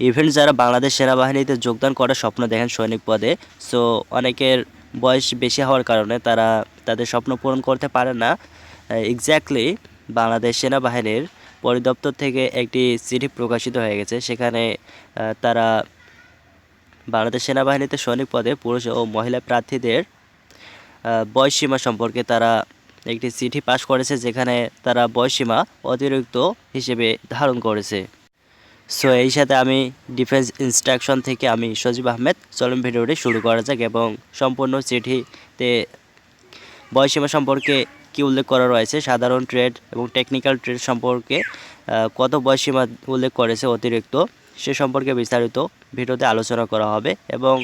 Even যারা বাংলাদেশ সেনাবাহিনীতে যোগদান করার স্বপ্ন দেখেন সৈনিক পদে সো অনেকের বয়স বেশি হওয়ার কারণে তারা তাদের স্বপ্ন পূরণ করতে পারে না। এক্স্যাক্টলি বাংলাদেশ সেনাবাহিনীর পরিদপ্তর থেকে একটি চিঠি প্রকাশিত হয়ে গেছে, সেখানে তারা বাংলাদেশ সেনাবাহিনীতে সৈনিক পদে পুরুষ ও মহিলা প্রার্থীদের বয়সসীমা সম্পর্কে তারা একটি চিঠি পাশ করেছে, যেখানে তারা বয়সসীমা অতিরিক্ত হিসেবে ধারণ করেছে। সো এই সাথে আমি ডিফেন্স ইনস্ট্রাকশন থেকে আমি সজীব আহমেদ। চলম ভিডিওটি শুরু করা যাক এবং সম্পূর্ণ চিঠিতে বয়সীমা সম্পর্কে কি উল্লেখ করা রয়েছে, সাধারণ ট্রেড এবং টেকনিক্যাল ট্রেড সম্পর্কে কত বয়সীমা উল্লেখ করেছে অতিরিক্ত, সে সম্পর্কে বিস্তারিত ভিডিওতে আলোচনা করা হবে এবং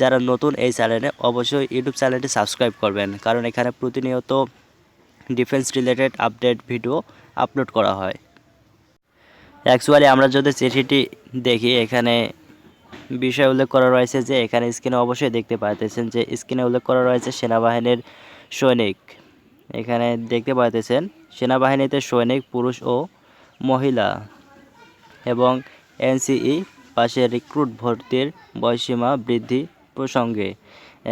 যারা নতুন এই চ্যানেলে অবশ্যই ইউটিউব চ্যানেলটি সাবস্ক্রাইব করবেন, কারণ এখানে প্রতিনিয়ত defence related update video upload করা হয়। অ্যাকচুয়ালি আমরা যদি চিঠিটি দেখি, এখানে বিষয় উল্লেখ করা রয়েছে যে, এখানে স্ক্রিনে অবশ্যই দেখতে পাইতেছেন যে, স্ক্রিনে উল্লেখ করা রয়েছে সেনাবাহিনীর সৈনিক। এখানে দেখতে পাইতেছেন, সেনাবাহিনীতে সৈনিক, পুরুষ ও মহিলা এবং এনসিই পাশে রিক্রুট ভর্তির বয়সীমা বৃদ্ধি প্রসঙ্গে।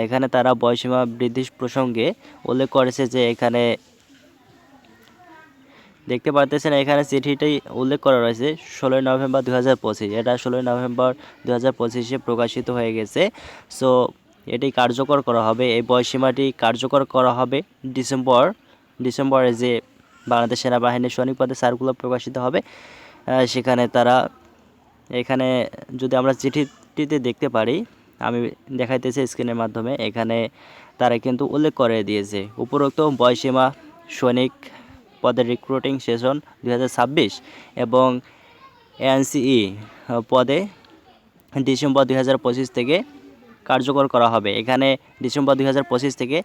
এখানে তারা বয়সীমা বৃদ্ধি প্রসঙ্গে উল্লেখ করেছে যে, এখানে দেখতে পারতেছেন এখানে চিঠিটি উল্লেখ করা রয়েছে, ষোলোই নভেম্বর দু হাজার পঁচিশ। এটা ষোলোই নভেম্বর দু প্রকাশিত হয়ে গেছে। সো, এটি কার্যকর করা হবে। এই বয়সীমাটি কার্যকর করা হবে ডিসেম্বর, ডিসেম্বরে যে বাংলাদেশ সেনাবাহিনীর সৈনিক পদে সার্কুলার প্রকাশিত হবে সেখানে তারা, এখানে যদি আমরা চিঠিটিতে দেখতে পারি, আমি দেখাইতেছি স্ক্রিনের মাধ্যমে, এখানে তারা কিন্তু উল্লেখ করে দিয়েছে। উপরোক্ত বয়সীমা সৈনিক পদের রিক্রুটিং সেশন দুই হাজার ছাব্বিশ এবং এনসিই পদে ডিসেম্বর দু হাজার পঁচিশ থেকে কার্যকর করা হবে। এখানে ডিসেম্বর দুই হাজার পঁচিশ থেকে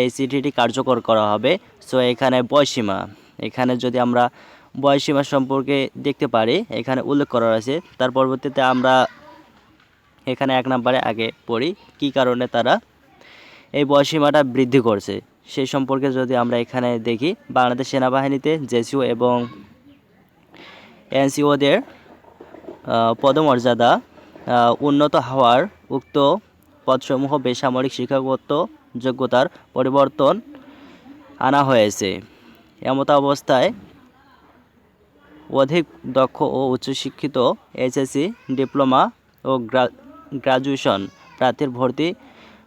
এই চিঠিটি কার্যকর করা হবে। সো এখানে বয়সীমা। এখানে যদি আমরা বয়সীমা সম্পর্কে দেখতে পারি, এখানে উল্লেখ করা রয়েছে। তার পরবর্তীতে আমরা এখানে এক নম্বরে আগে পড়ি, কী কারণে তারা এই বয়সীমাটা বৃদ্ধি করছে। সেই সম্পর্কে যদি আমরা এখানে দেখি, বাংলাদেশ সেনাবাহিনীতে জেসিও এবং এনসিওদের পদমর্যাদা উন্নত হওয়ার উক্ত পদসমূহ বেসামরিক শিক্ষাগত যোগ্যতার পরিবর্তন আনা হয়েছে। এমত অবস্থায় অধিক দক্ষ ও উচ্চশিক্ষিত এইচএসসি ডিপ্লোমা ও গ্রা- গ্রাজুয়েশন প্রার্থীর ভর্তি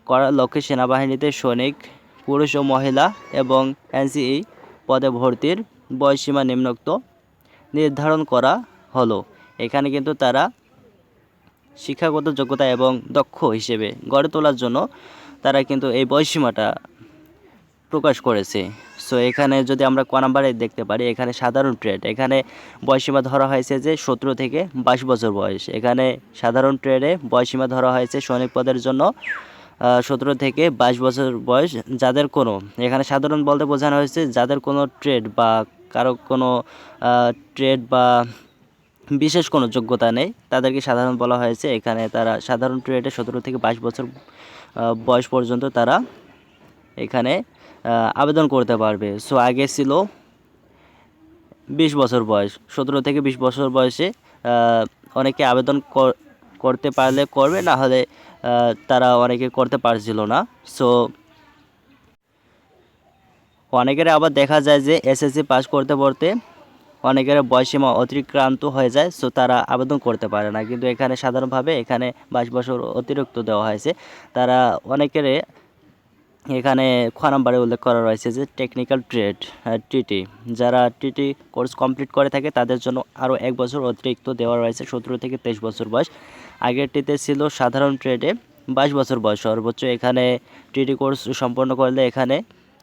করার লক্ষ্যে সেনাবাহিনীতে সৈনিক পুরুষ ও মহিলা এবং এনসিই পদে ভর্তির বয়সীমা নিম্নোক্ত নির্ধারণ করা হলো। এখানে কিন্তু তারা শিক্ষাগত যোগ্যতা এবং দক্ষ হিসেবে গড়ে তোলার জন্য তারা কিন্তু এই বয়সীমাটা প্রকাশ করেছে। সো এখানে যদি আমরা ক নাম্বারে দেখতে পারি, এখানে সাধারণ ট্রেড এখানে বয়সীমা ধরা হয়েছে যে সতেরো থেকে বাইশ বছর বয়স। এখানে সাধারণ ট্রেডে বয়সীমা ধরা হয়েছে সৈনিক পদের জন্য সতেরো থেকে বাইশ বছর বয়স যাদের কোনো। এখানে সাধারণ বলতে বোঝানো হয়েছে যাদের কোনো ট্রেড বা কারও কোনো ট্রেড বা বিশেষ কোনো যোগ্যতা নেই, তাদেরকে সাধারণ বলা হয়েছে। এখানে তারা সাধারণ ট্রেডে সতেরো থেকে বাইশ বছর বয়স পর্যন্ত তারা এখানে আবেদন করতে পারবে। সো, আগে ছিল বিশ বছর বয়স। সতেরো থেকে বিশ বছর বয়সে অনেকে আবেদন করতে পারলে করবে, না হলে তারা অনেকে করতে পারছিল না। সো অনেকের আবার দেখা যায় যে এসএসসি পাস করতে পড়তে অনেকের বয়সীমা অতিক্রান্ত হয়ে যায় সো তারা আবেদন করতে পারে না। কিন্তু এখানে সাধারণভাবে এখানে বাইশ বছর অতিরিক্ত দেওয়া হয়েছে। তারা অনেকের এখানে খ নাম্বারে উল্লেখ করা রয়েছে যে টেকনিক্যাল ট্রেড টিটি যারা টিটি কোর্স কমপ্লিট করে থাকে, তাদের জন্য আরও এক বছর অতিরিক্ত দেওয়া রয়েছে, সতেরো থেকে তেইশ বছর বয়স। আগেরটিতে ছিল সাধারণ ট্রেডে বাইশ বছর বয়স, সর্বোচ্চ এখানে টিটি কোর্স সম্পন্ন করলে এখানে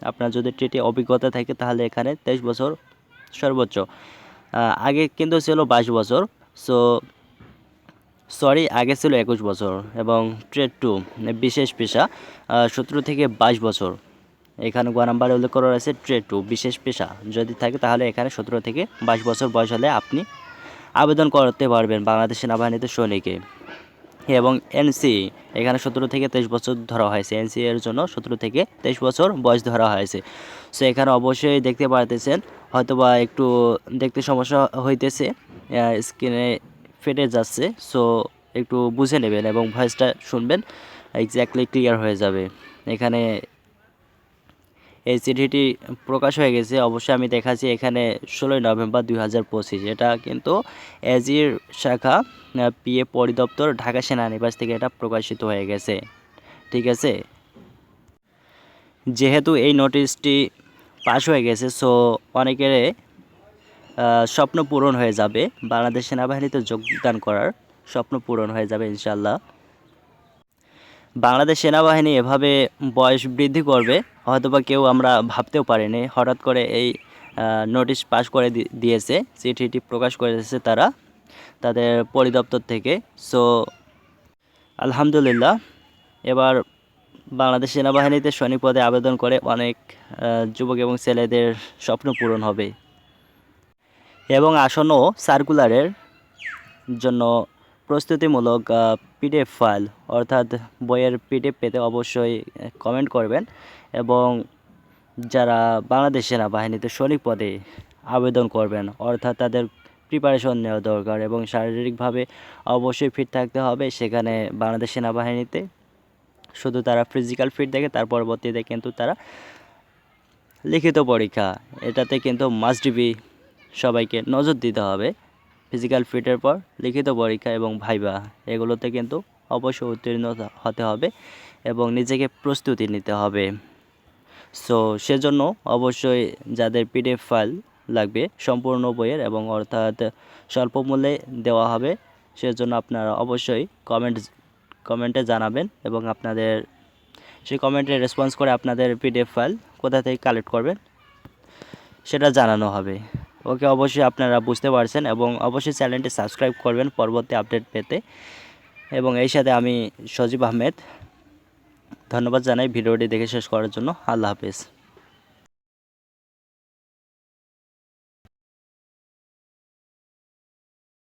আপনার যদি টিটি অভিজ্ঞতা থাকে, তাহলে এখানে তেইশ বছর সর্বোচ্চ। আগে কিন্তু ছিল বাইশ বছর সো সরি, আগে ছিল একুশ বছর এবং ট্রেড টু বিশেষ পেশা সতেরো থেকে বাইশ বছর। এখানে গ নাম্বারে উল্লেখ করা রয়েছে ট্রেড টু বিশেষ পেশা। যদি থাকে তাহলে এখানে সতেরো থেকে বাইশ বছর বয়স হলে আপনি আবেদন করতে পারবেন বাংলাদেশ সেনাবাহিনীতে সৈনিকে। এবং এনসি এখানে সতেরো থেকে তেইশ বছর ধরা হয়েছে। এনসি এর জন্য সতেরো থেকে তেইশ বছর বয়স ধরা হয়েছে। সো এখানে অবশ্যই দেখতে পারতেছেন, হয়তোবা একটু দেখতে সমস্যা হইতেছে স্ক্রিনে ফেটে যাচ্ছে সো একটু বুঝে নেবেন এবং ভয়েসটা শুনবেন এক্স্যাক্টলি ক্লিয়ার হয়ে যাবে। এখানে এই চিঠিটি প্রকাশ হয়ে গেছে, অবশ্যই আমি দেখাচ্ছি এখানে ষোলোই নভেম্বর দুই হাজার পঁচিশ। এটা কিন্তু এজির শাখা পিএ পরিদপ্তর, ঢাকা সেনানিবাস থেকে এটা প্রকাশিত হয়ে গেছে। ঠিক আছে? যেহেতু এই নোটিশটি পাশ হয়ে গেছে সো অনেকের স্বপ্ন পূরণ হয়ে যাবে। বাংলাদেশ সেনাবাহিনীতে যোগদান করার স্বপ্ন পূরণ হয়ে যাবে ইনশাল্লাহ বাংলাদেশ সেনাবাহিনী এভাবে বয়স বৃদ্ধি করবে, হয়তোবা কেউ আমরা ভাবতেও পারিনি। হঠাৎ করে এই নোটিশ পাস করে দিয়েছে, চিঠিটি প্রকাশ করে দিয়েছে তারা, তাদের পরিদপ্তর থেকে। সো, আলহামদুলিল্লাহ, এবার বাংলাদেশ সেনাবাহিনীতে সৈনিক পদে আবেদন করে অনেক যুবক এবং ছেলেদের স্বপ্ন পূরণ হবে। এবং সার্কুলারের জন্য প্রস্তুতিমূলক পিডিএফ ফাইল অর্থাৎ বইয়ের পিডিএফ পেতে অবশ্যই কমেন্ট করবেন। এবং যারা বাংলাদেশ সেনাবাহিনীতে সৈনিক পদে আবেদন করবেন, অর্থাৎ তাদের প্রিপারেশন নেওয়া দরকার এবং শারীরিকভাবে অবশ্যই ফিট থাকতে হবে, সেখানে বাংলাদেশ সেনাবাহিনীতে শুধু তারা ফিজিক্যাল ফিট দেখে, তার পরবর্তীতে কিন্তু তারা লিখিত পরীক্ষা, এটাতে কিন্তু মাস্ট বি সবাইকে নজর দিতে হবে। ফিজিক্যাল ফিটের পর লিখিত পরীক্ষা এবং ভাইবা, এগুলোতে কিন্তু অবশ্যই উত্তীর্ণ হতে- হবে এবং নিজেকে প্রস্তুতি নিতে হবে। সো সেজন্য অবশ্যই যাদের পিডিএফ ফাইল লাগবে, সম্পূর্ণ বইয়ের এবং অর্থাৎ স্বল্প মূল্যে দেওয়া হবে, সেজন্য আপনারা অবশ্যই কমেন্ট কমেন্টে জানাবেন এবং আপনাদের, সেই কমেন্টে রেসপন্স করে আপনাদের পিডিএফ ফাইল কোথা থেকে কালেক্ট করবেন, সেটা জানানো হবে। ওকে অবশ্যই আপনারা বুঝতে পারছেন এবং অবশ্যই চ্যানেলটি সাবস্ক্রাইব করবেন পরবর্তী আপডেট পেতে। এবং এই সাথে আমি সজীব আহমেদ। ধন্যবাদ জানাই ভিডিওটি দেখে শেষ করার জন্য। আল্লাহ হাফেজ।